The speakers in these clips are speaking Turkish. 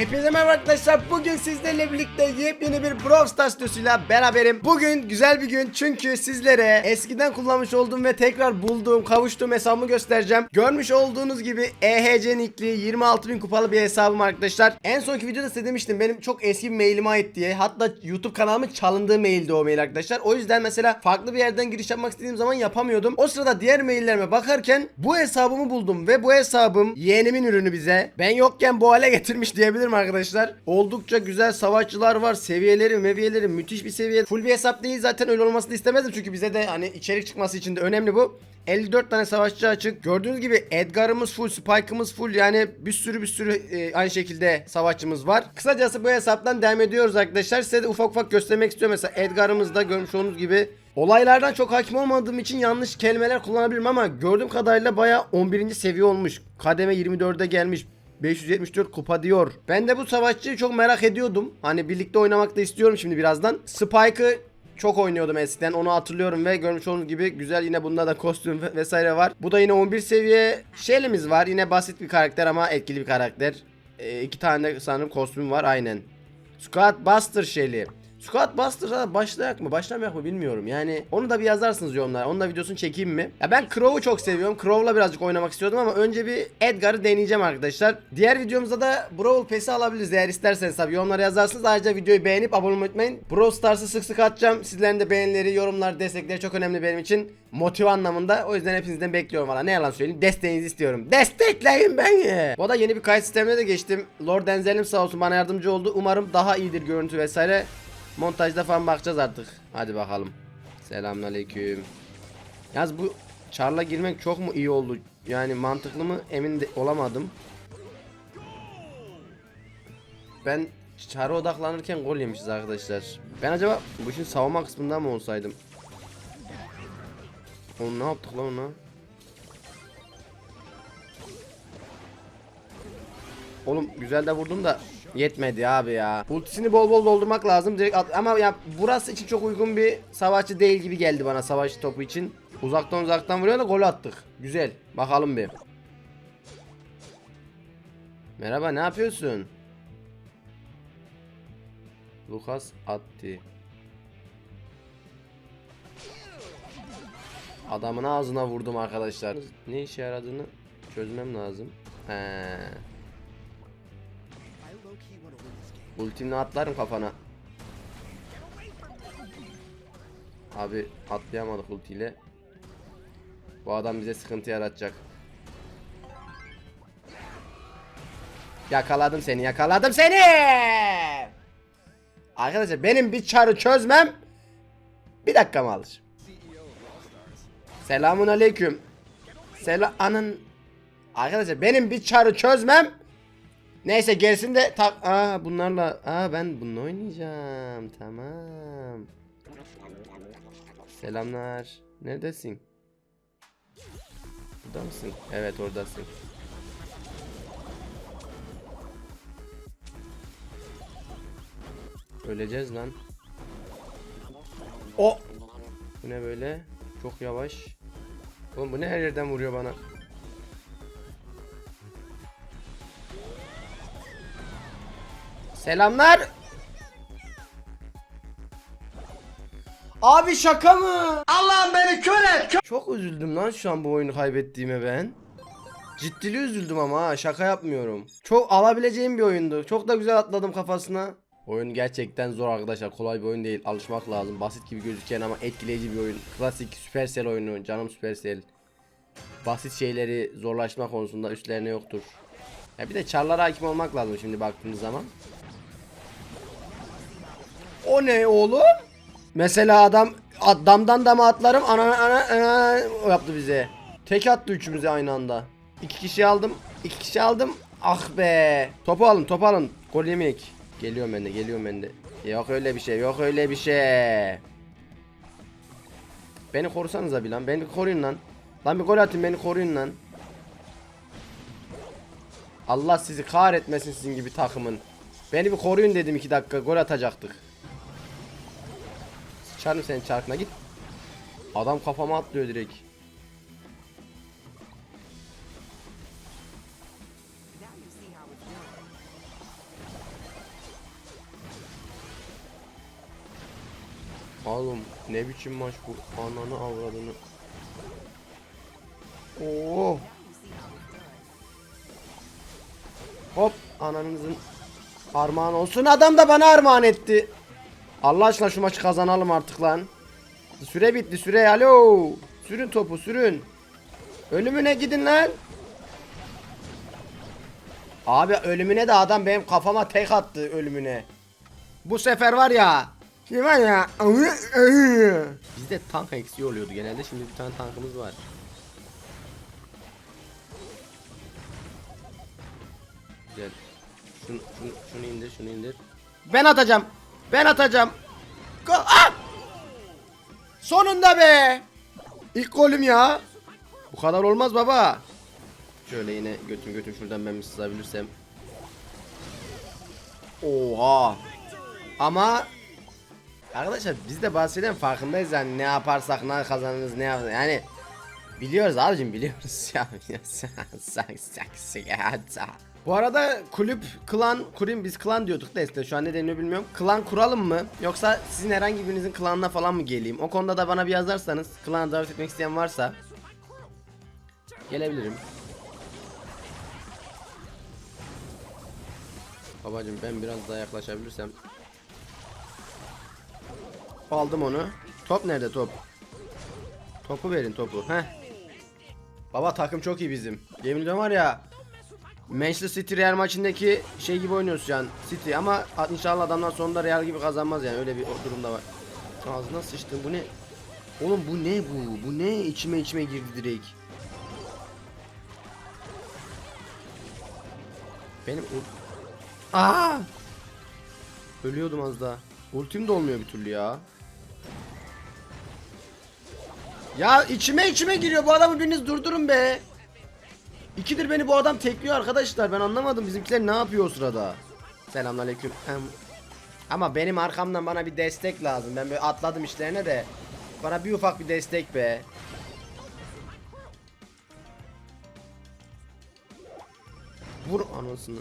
Hepinize merhaba arkadaşlar. Bugün sizlerle birlikte yepyeni bir Brawl Stars videosuyla beraberim. Bugün güzel bir gün çünkü sizlere eskiden kullanmış olduğum ve tekrar bulduğum, kavuştuğum hesabımı göstereceğim. Görmüş olduğunuz gibi EHC nickli 26.000 kupalı bir hesabım arkadaşlar. En sonki videoda size demiştim benim çok eski bir mailime ait diye. Hatta YouTube kanalımın çalındığı maildi o mail arkadaşlar. O yüzden mesela farklı bir yerden giriş yapmak istediğim zaman yapamıyordum. O sırada diğer maillerime bakarken bu hesabımı buldum ve bu hesabım yeğenimin ürünü bize. Ben yokken bu hale getirmiş diyebilirim arkadaşlar. Oldukça güzel savaşçılar var. Seviyeleri, meviyeleri müthiş bir seviye. Full bir hesap değil zaten öyle olmasını istemezdim çünkü bize de hani içerik çıkması için de önemli bu. 54 tane savaşçı açık. Gördüğünüz gibi Edgar'ımız full, Spike'ımız full. Yani bir sürü bir sürü e, aynı şekilde savaşçımız var. Kısacası bu hesaptan devam ediyoruz arkadaşlar. Size de ufak ufak göstermek istiyorum. Mesela Edgar'ımız da görmüş olduğunuz gibi Olaylardan çok hakim olmadığım için yanlış kelimeler kullanabilirim ama gördüğüm kadarıyla baya 11. seviye olmuş. Kademe 24'e gelmiş. 574 kupa diyor. Ben de bu savaşçıyı çok merak ediyordum. Hani birlikte oynamak da istiyorum şimdi birazdan. Spike'ı çok oynuyordum eskiden onu hatırlıyorum ve görmüş olduğunuz gibi güzel yine bunda da kostüm ve- vesaire var. Bu da yine 11 seviye Shelly'miz var. Yine basit bir karakter ama etkili bir karakter. Ee, iki tane de sanırım kostüm var aynen. Squad Buster Shelly. Squad Buster'a başlayak mı başlamayak mı bilmiyorum. Yani onu da bir yazarsınız yorumlara. Onun da videosunu çekeyim mi? Ya ben Crow'u çok seviyorum. Crow'la birazcık oynamak istiyordum ama önce bir Edgar'ı deneyeceğim arkadaşlar. Diğer videomuzda da Brawl Pass'i alabiliriz eğer isterseniz tabi yorumlara yazarsınız. Ayrıca videoyu beğenip abone olmayı unutmayın. Brawl Stars'ı sık sık atacağım. Sizlerin de beğenileri yorumlar destekleri çok önemli benim için. Motive anlamında. O yüzden hepinizden bekliyorum valla. Ne yalan söyleyeyim desteğinizi istiyorum. Destekleyin beni. Bu da yeni bir kayıt sistemine de geçtim. Lord Denzel'im sağ olsun bana yardımcı oldu. Umarım daha iyidir görüntü vesaire. Montajda falan bakacağız artık. Hadi bakalım. Selamünaleyküm. Yalnız bu çarla girmek çok mu iyi oldu? Yani mantıklı mı emin de olamadım. Ben çara odaklanırken gol yemişiz arkadaşlar. Ben acaba bu işin savunma kısmında mı olsaydım? Onu ne yaptık lan ona? Oğlum güzel de vurdum da yetmedi abi ya. Ultisini bol bol doldurmak lazım direkt at- ama ya burası için çok uygun bir savaşçı değil gibi geldi bana savaşçı topu için. Uzaktan uzaktan vuruyor da gol attık. Güzel. Bakalım bir. Merhaba ne yapıyorsun? Lucas Atti. Adamın ağzına vurdum arkadaşlar. Ne işe yaradığını çözmem lazım. He. Ultimle atlarım kafana. Abi atlayamadık ultiyle. Bu adam bize sıkıntı yaratacak. Yakaladım seni, yakaladım seni. Arkadaşlar benim bir çarı çözmem bir dakika mı alır? Selamun aleyküm. Selam anın. Arkadaşlar benim bir çarı çözmem Neyse gerisini de tak Aa bunlarla Aa ben bununla oynayacağım. Tamam. Selamlar. Neredesin? Burada mısın? Evet oradasın. Öleceğiz lan. O. Bu ne böyle? Çok yavaş. Oğlum bu ne her yerden vuruyor bana? Selamlar. Abi şaka mı? Allah'ım beni kör et. Çok üzüldüm lan şu an bu oyunu kaybettiğime ben. Ciddili üzüldüm ama ha şaka yapmıyorum. Çok alabileceğim bir oyundu. Çok da güzel atladım kafasına. Oyun gerçekten zor arkadaşlar. Kolay bir oyun değil. Alışmak lazım. Basit gibi gözüken ama etkileyici bir oyun. Klasik Supercell oyunu. Canım Supercell. Basit şeyleri zorlaşma konusunda üstlerine yoktur. Ya bir de çarlara hakim olmak lazım şimdi baktığımız zaman. O ne oğlum? Mesela adam adamdan da mı atlarım ana ana ana o yaptı bize. Tek attı üçümüze aynı anda. İki kişi aldım. iki kişi aldım. Ah be. Topu alın topu alın. Gol yemek. Geliyorum ben de geliyorum ben de. Yok öyle bir şey yok öyle bir şey. Beni korusanıza bir lan. Beni koruyun lan. Lan bir gol atın beni koruyun lan. Allah sizi kahretmesin sizin gibi takımın. Beni bir koruyun dedim iki dakika gol atacaktık. Sıçarım senin çarkına git. Adam kafama atlıyor direkt. Oğlum ne biçim maç bu ananı avradını. Oo. Hop ananızın armağan olsun adam da bana armağan etti. Allah aşkına şu maçı kazanalım artık lan. Süre bitti süre alo. Sürün topu sürün. Ölümüne gidin lan. Abi ölümüne de adam benim kafama tek attı ölümüne. Bu sefer var ya. Şey var ya. Bizde tank eksiği oluyordu genelde. Şimdi bir tane tankımız var. Güzel. Şunu, şunu, şunu indir, şunu indir. Ben atacağım. Ben atacağım. Go ah! Sonunda be. İlk golüm ya. Bu kadar olmaz baba. Şöyle yine götüm götüm şuradan ben bir sızabilirsem. Oha. Ama Arkadaşlar biz de bahseden farkındayız yani ne yaparsak ne kazanırız ne yaparız yani biliyoruz abicim biliyoruz ya. Bu arada kulüp klan kurim biz klan diyorduk da işte şu an ne deniyor bilmiyorum. Klan kuralım mı yoksa sizin herhangi birinizin klanına falan mı geleyim? O konuda da bana bir yazarsanız klana davet etmek isteyen varsa gelebilirim. Babacım ben biraz daha yaklaşabilirsem Aldım onu. Top nerede top? Topu verin topu. Heh. Baba takım çok iyi bizim. Yemin ediyorum var ya. Manchester City Real maçındaki şey gibi oynuyoruz an. City ama inşallah adamlar sonunda Real gibi kazanmaz yani öyle bir durumda var. Ağzına sıçtım bu ne? Oğlum bu ne bu? Bu ne? İçime içime girdi direkt. Benim Aa! Ölüyordum az daha. Ultim de olmuyor bir türlü ya. Ya içime içime giriyor bu adamı biriniz durdurun be. İkidir beni bu adam tekliyor arkadaşlar ben anlamadım bizimkiler ne yapıyor o sırada. Selamünaleyküm. Ama benim arkamdan bana bir destek lazım. Ben böyle atladım işlerine de. Bana bir ufak bir destek be. Vur anasını.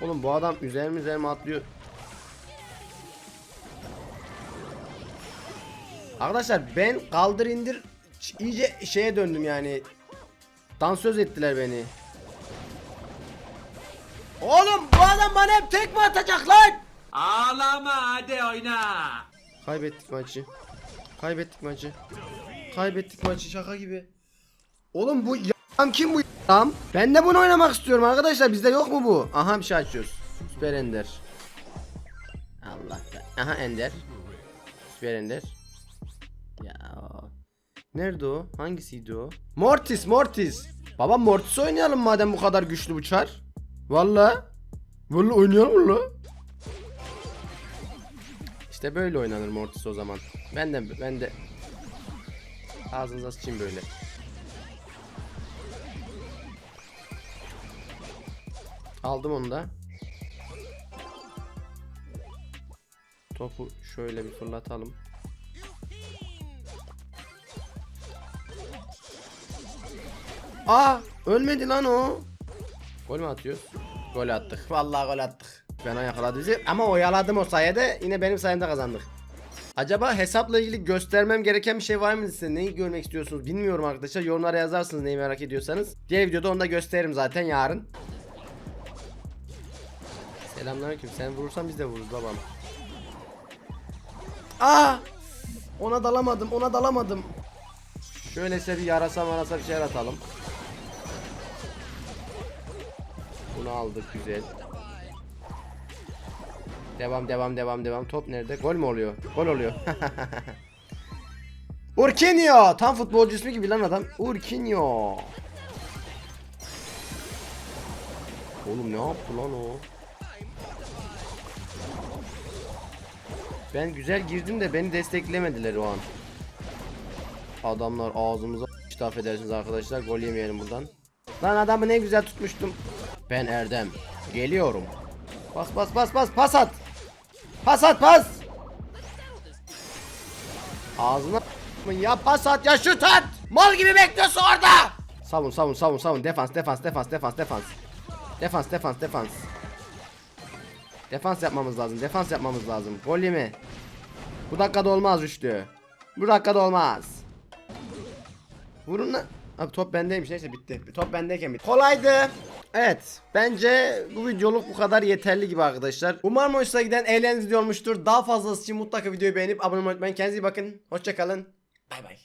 Oğlum bu adam üzerime üzerime atlıyor. Arkadaşlar ben kaldır indir iyice şeye döndüm yani. Dansöz ettiler beni. Oğlum bu adam bana hep tek mi atacak lan? Ağlama hadi oyna. Kaybettik maçı. Kaybettik maçı. Kaybettik maçı şaka gibi. Oğlum bu y**am kim bu y**am? Ben de bunu oynamak istiyorum arkadaşlar. Bizde yok mu bu? Aha bir şey açıyoruz. Süper Ender. Allah da. Aha Ender. Süper Ender. Ya. Nerede o? Hangisiydi o? Mortis, Mortis. Baba Mortis oynayalım madem bu kadar güçlü bu çar. Valla. Valla oynayalım la. İşte böyle oynanır Mortis o zaman. Ben de ben de ağzınıza sıçayım böyle. Aldım onu da. Topu şöyle bir fırlatalım. Aa ölmedi lan o. Gol mü atıyoruz? Gol attık. Vallahi gol attık. Ben yakaladı bizi ama oyaladım o sayede yine benim sayemde kazandık. Acaba hesapla ilgili göstermem gereken bir şey var mı size? Neyi görmek istiyorsunuz bilmiyorum arkadaşlar. Yorumlara yazarsınız neyi merak ediyorsanız. Diğer videoda onu da gösteririm zaten yarın. Selamünaleyküm. Sen vurursan biz de vururuz babam. Aa! Ona dalamadım. Ona dalamadım. Şöyle size bir yarasa marasa bir şeyler atalım. Bunu aldık güzel. Devam devam devam devam. Top nerede? Gol mü oluyor? Gol oluyor. Urkinio. Tam futbolcu ismi gibi lan adam. Urkinio. Oğlum ne yaptı lan o? Ben güzel girdim de beni desteklemediler o an. Adamlar ağzımıza işte affedersiniz arkadaşlar. Gol yemeyelim buradan. Lan adamı ne güzel tutmuştum. Ben Erdem. Geliyorum. Bas bas bas bas pas at. Pas at pas. Ağzına ya pas at ya şut at. Mal gibi bekliyorsun orada. Savun savun savun savun defans defans defans defans defans. Defans defans defans. Defans yapmamız lazım. Defans yapmamız lazım. Gol mi? Bu dakikada olmaz Rüştü. Bu dakikada olmaz. Vurun lan. Abi top bendeymiş neyse bitti. Top bendeyken bitti. Kolaydı. Evet. Bence bu videoluk bu kadar yeterli gibi arkadaşlar. Umarım hoşuna giden eğlenceli olmuştur. Daha fazlası için mutlaka videoyu beğenip abone olmayı unutmayın. Kendinize iyi bakın. Hoşçakalın. Bay bay.